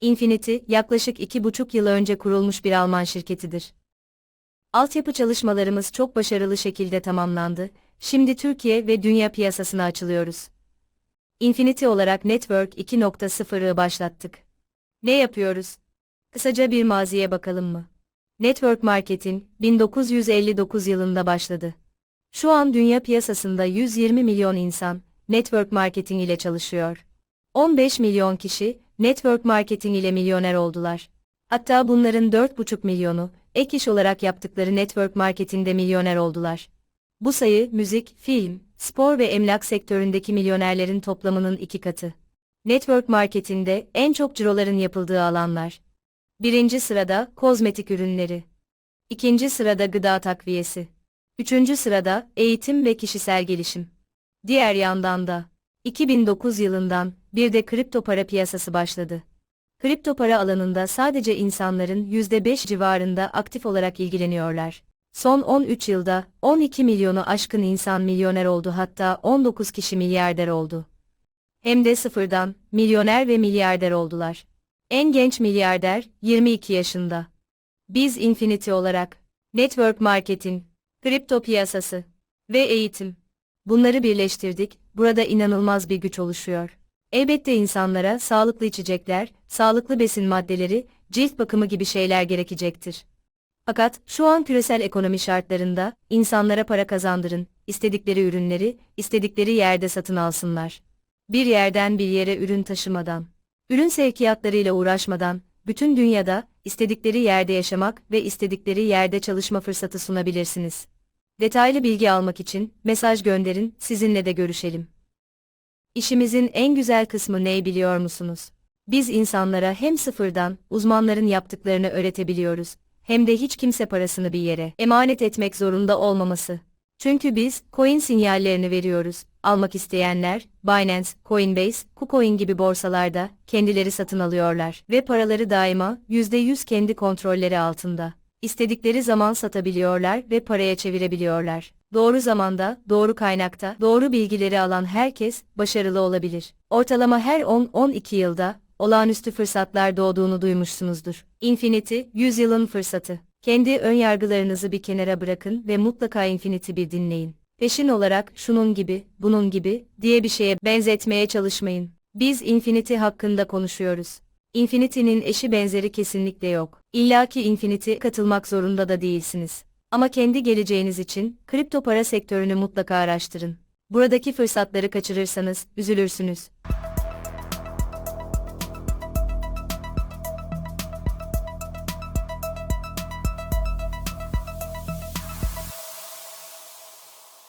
Infinity, yaklaşık iki buçuk yıl önce kurulmuş bir Alman şirketidir. Altyapı çalışmalarımız çok başarılı şekilde tamamlandı, şimdi Türkiye ve dünya piyasasına açılıyoruz. Infinity olarak Network 2.0'ı başlattık. Ne yapıyoruz? Kısaca bir maziye bakalım mı? Network Marketing, 1959 yılında başladı. Şu an dünya piyasasında 120 milyon insan, network marketing ile çalışıyor. 15 milyon kişi, network marketing ile milyoner oldular. Hatta bunların 4,5 milyonu, ek iş olarak yaptıkları network marketingde milyoner oldular. Bu sayı, müzik, film, spor ve emlak sektöründeki milyonerlerin toplamının iki katı. Network marketingde en çok ciroların yapıldığı alanlar. Birinci sırada, kozmetik ürünleri. İkinci sırada gıda takviyesi. Üçüncü sırada, eğitim ve kişisel gelişim. Diğer yandan da, 2009 yılından bir de kripto para piyasası başladı. Kripto para alanında sadece insanların %5 civarında aktif olarak ilgileniyorlar. Son 13 yılda 12 milyonu aşkın insan milyoner oldu hatta 19 kişi milyarder oldu. Hem de sıfırdan milyoner ve milyarder oldular. En genç milyarder 22 yaşında. Biz Infinity olarak network marketing, kripto piyasası ve eğitim bunları birleştirdik. Burada inanılmaz bir güç oluşuyor. Elbette insanlara sağlıklı içecekler, sağlıklı besin maddeleri, cilt bakımı gibi şeyler gerekecektir. Fakat şu an küresel ekonomi şartlarında insanlara para kazandırın, istedikleri ürünleri istedikleri yerde satın alsınlar. Bir yerden bir yere ürün taşımadan, ürün sevkiyatlarıyla uğraşmadan bütün dünyada istedikleri yerde yaşamak ve istedikleri yerde çalışma fırsatı sunabilirsiniz. Detaylı bilgi almak için mesaj gönderin, sizinle de görüşelim. İşimizin en güzel kısmı ne biliyor musunuz? Biz insanlara hem sıfırdan uzmanların yaptıklarını öğretebiliyoruz, hem de hiç kimse parasını bir yere emanet etmek zorunda olmaması. Çünkü biz coin sinyallerini veriyoruz. Almak isteyenler Binance, Coinbase, KuCoin gibi borsalarda kendileri satın alıyorlar ve paraları daima %100 kendi kontrolleri altında. İstedikleri zaman satabiliyorlar ve paraya çevirebiliyorlar. Doğru zamanda, doğru kaynakta, doğru bilgileri alan herkes başarılı olabilir. Ortalama her 10-12 yılda olağanüstü fırsatlar doğduğunu duymuşsunuzdur. Infinity, 100 yılın fırsatı. Kendi ön yargılarınızı bir kenara bırakın ve mutlaka Infinity bir dinleyin. Peşin olarak şunun gibi, bunun gibi diye bir şeye benzetmeye çalışmayın. Biz Infinity hakkında konuşuyoruz. Infinity'nin eşi benzeri kesinlikle yok. İlla ki Infinity katılmak zorunda da değilsiniz. Ama kendi geleceğiniz için kripto para sektörünü mutlaka araştırın. Buradaki fırsatları kaçırırsanız üzülürsünüz.